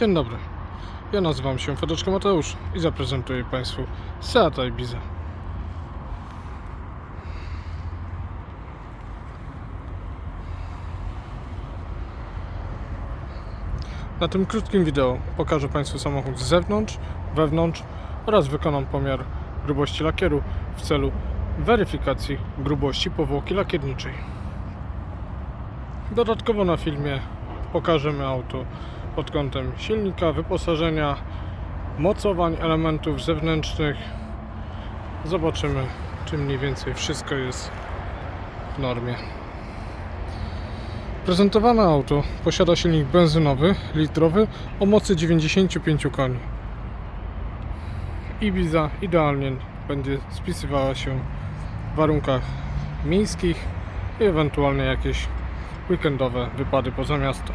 Dzień dobry. Ja nazywam się Fedeczko Mateusz i zaprezentuję Państwu Seata Ibiza. Na tym krótkim wideo pokażę Państwu samochód z zewnątrz, wewnątrz oraz wykonam pomiar grubości lakieru w celu weryfikacji grubości powłoki lakierniczej. Dodatkowo na filmie pokażemy auto pod kątem silnika, wyposażenia, mocowań elementów zewnętrznych. Zobaczymy, czy mniej więcej wszystko jest w normie. Prezentowane auto posiada silnik benzynowy, litrowy o mocy 95 koni. Ibiza idealnie będzie spisywała się w warunkach miejskich i ewentualnie jakieś weekendowe wypady poza miasto.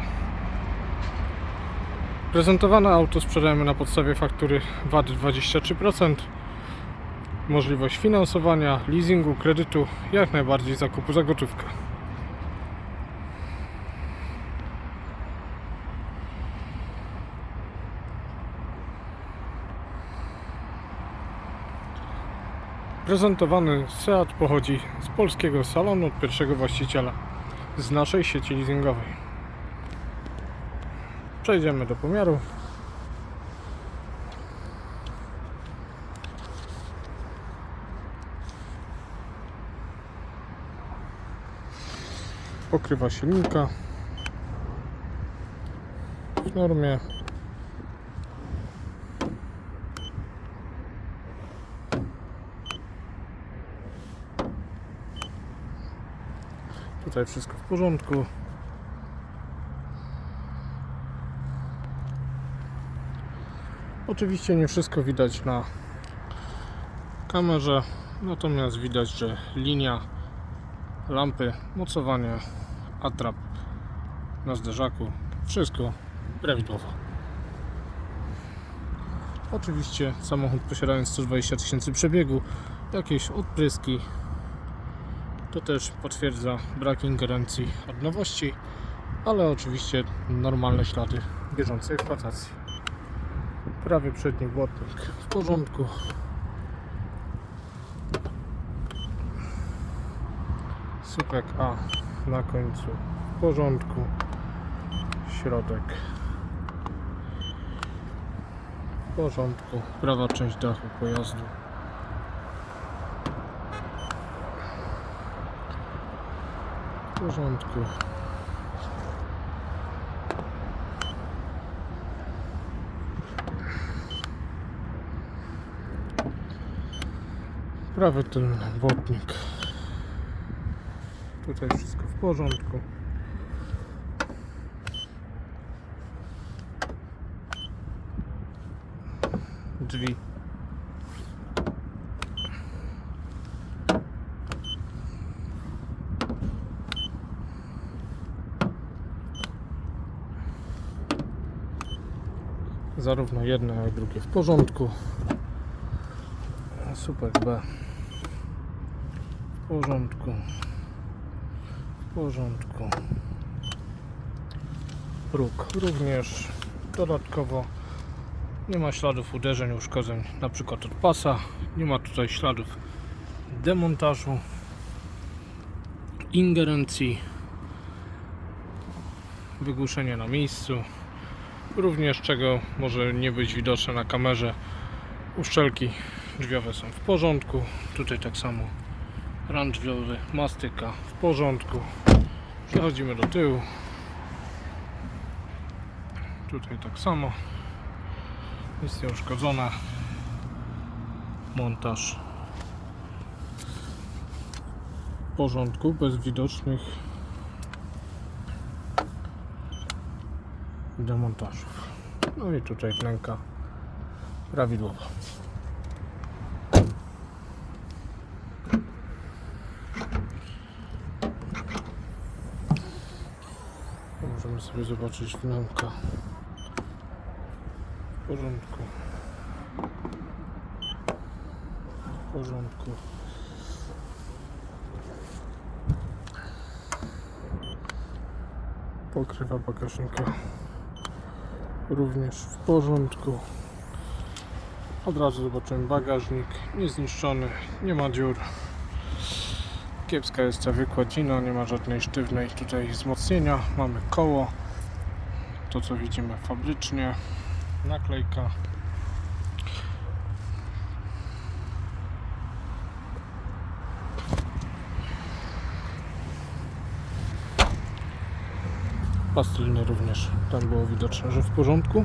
Prezentowane auto sprzedajemy na podstawie faktury VAT 23%. Możliwość finansowania, leasingu, kredytu, jak najbardziej zakupu za gotówkę. Prezentowany Seat pochodzi z polskiego salonu od pierwszego właściciela z naszej sieci leasingowej. Przejdziemy do pomiaru. Pokrywa silnika w normie. Tutaj wszystko w porządku. Oczywiście nie wszystko widać na kamerze, natomiast widać, że linia lampy, mocowanie, atrap na zderzaku, wszystko prawidłowo. Oczywiście samochód posiadając 120 tysięcy przebiegu, jakieś odpryski, to też potwierdza brak ingerencji od nowości, ale oczywiście normalne ślady bieżącej eksploatacji. Prawy przedni błotnik w porządku. Słupek A na końcu w porządku. Środek w porządku. Prawa część dachu pojazdu w porządku. Prawy tylny błotnik. Tutaj wszystko w porządku. Drzwi. Zarówno jedno, jak i drugie w porządku. Super B. W porządku. W porządku. Próg również. Dodatkowo nie ma śladów uderzeń, uszkodzeń, na przykład od pasa. Nie ma tutaj śladów demontażu, ingerencji, wygłuszenia na miejscu. Również czego może nie być widoczne na kamerze, uszczelki drzwiowe są w porządku. Tutaj tak samo ran drzwiowy, mastyka w porządku. Przechodzimy do tyłu. Tutaj tak samo. Jest nieuszkodzona. Montaż w porządku, bez widocznych demontażów. No i tutaj wnęka prawidłowo. Możemy sobie zobaczyć wnęka w porządku. W porządku. Pokrywa bagażnika również w porządku. Od razu zobaczymy bagażnik, niezniszczony, nie ma dziur. Kiepska jest ta wykładzina, nie ma żadnej sztywnej tutaj wzmocnienia. Mamy koło, to co widzimy fabrycznie, naklejka. Pastelny również, tam było widoczne, że w porządku.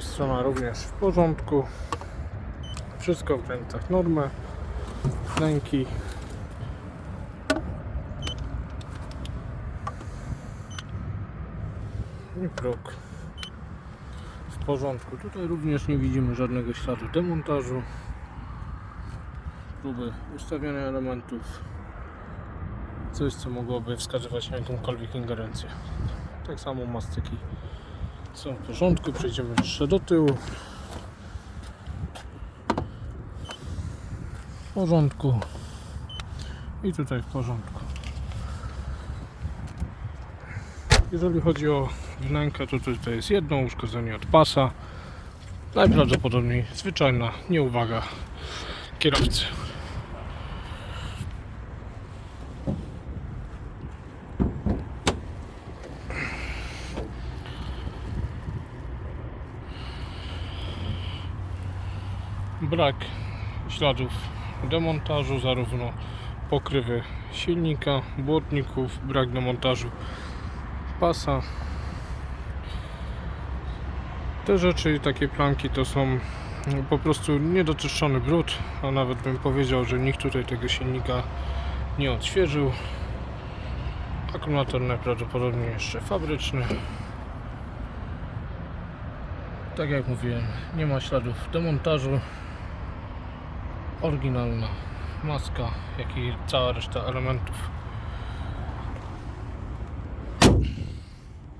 Strona również w porządku. Wszystko w granicach normy. Ręki. I próg. W porządku. Tutaj również nie widzimy żadnego śladu demontażu. Próby ustawiania elementów. Coś co mogłoby wskazywać na jakąkolwiek ingerencję. Tak samo mastyki są w porządku. Przejdziemy jeszcze do tyłu. W porządku. I tutaj w porządku. Jeżeli chodzi o wnękę, to tutaj jest jedno uszkodzenie od pasa. Najprawdopodobniej zwyczajna nieuwaga kierowcy. Brak śladów demontażu, zarówno pokrywy silnika, błotników, brak demontażu pasa. Te rzeczy, takie planki to są po prostu niedoczyszczony brud, a nawet bym powiedział, że nikt tutaj tego silnika nie odświeżył. Akumulator najprawdopodobniej jeszcze fabryczny. Tak jak mówiłem, nie ma śladów demontażu. Oryginalna maska, jak i cała reszta elementów.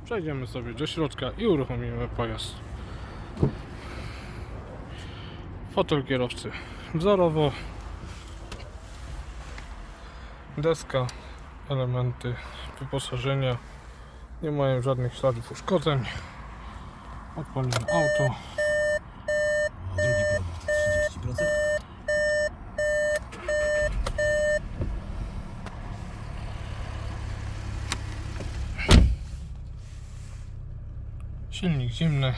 Przejdziemy sobie do środka i uruchomimy pojazd. Fotel kierowcy wzorowo. Deska, elementy wyposażenia nie mają żadnych śladów uszkodzeń. Odpalimy auto. Silnik zimny.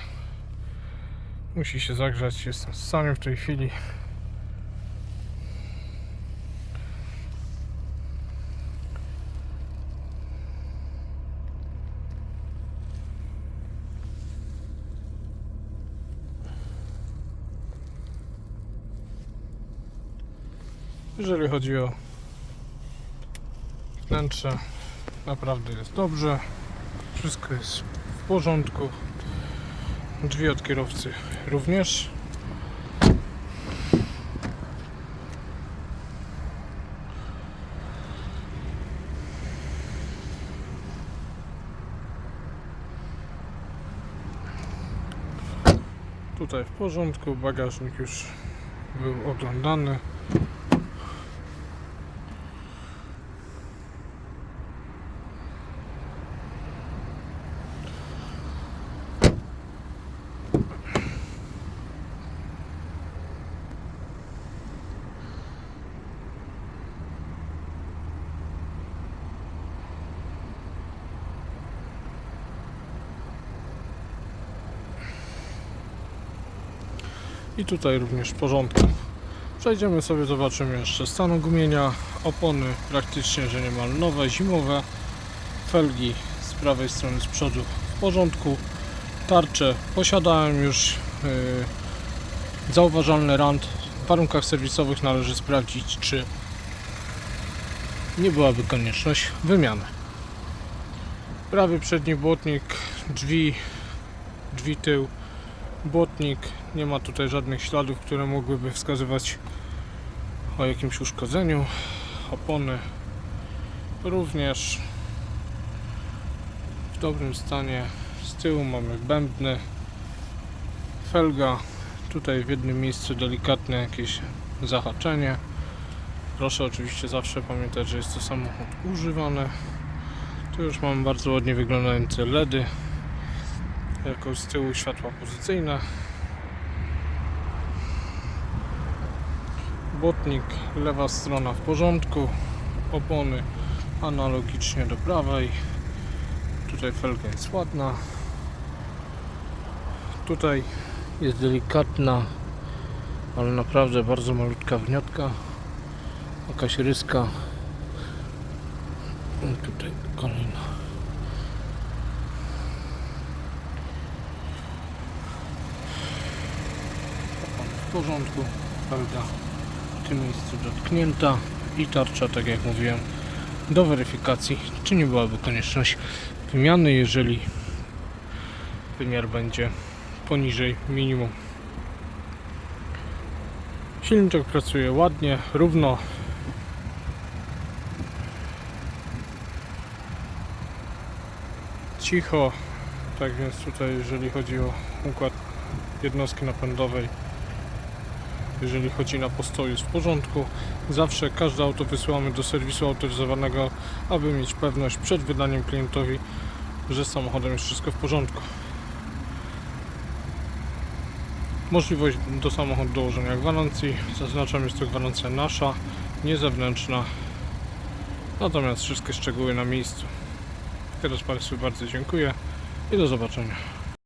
Musi się zagrzać. Jestem stanie w tej chwili. Jeżeli chodzi o wnętrze, naprawdę jest dobrze. Wszystko jest porządku. Drzwi od kierowcy również. Tutaj w porządku, bagażnik już był oglądany. I tutaj również porządku. Przejdziemy sobie, zobaczymy jeszcze stan gumienia, opony praktycznie, że niemal nowe, zimowe, felgi z prawej strony z przodu w porządku, tarcze posiadałem już, yy, zauważalny rand, w warunkach serwisowych należy sprawdzić, czy nie byłaby konieczność wymiany. Prawy przedni błotnik, drzwi, drzwi tył, błotnik, nie ma tutaj żadnych śladów, które mogłyby wskazywać o jakimś uszkodzeniu. Opony również w dobrym stanie. Z tyłu mamy bębny, felga. Tutaj w jednym miejscu delikatne jakieś zahaczenie. Proszę oczywiście zawsze pamiętać, że jest to samochód używany. Tu już mamy bardzo ładnie wyglądające LEDy. Jako z tyłu światła pozycyjne. Błotnik, lewa strona w porządku. Opony analogicznie do prawej. Tutaj felga jest ładna. Tutaj jest delikatna, ale naprawdę bardzo malutka wniotka. Jakaś ryska. Tutaj kolejna. Porządku. Felga w tym miejscu dotknięta i tarcza, tak jak mówiłem, do weryfikacji, czy nie byłaby konieczność wymiany, jeżeli wymiar będzie poniżej minimum. Silniczek pracuje ładnie, równo. Cicho, tak więc tutaj jeżeli chodzi o układ jednostki napędowej jeżeli chodzi na postoj jest w porządku. Zawsze każde auto wysyłamy do serwisu autoryzowanego, aby mieć pewność przed wydaniem klientowi, że z samochodem jest wszystko w porządku. Możliwość do samochodu dołożenia gwarancji. Zaznaczam, jest to gwarancja nasza, nie zewnętrzna. Natomiast wszystkie szczegóły na miejscu. Teraz Państwu bardzo dziękuję i do zobaczenia.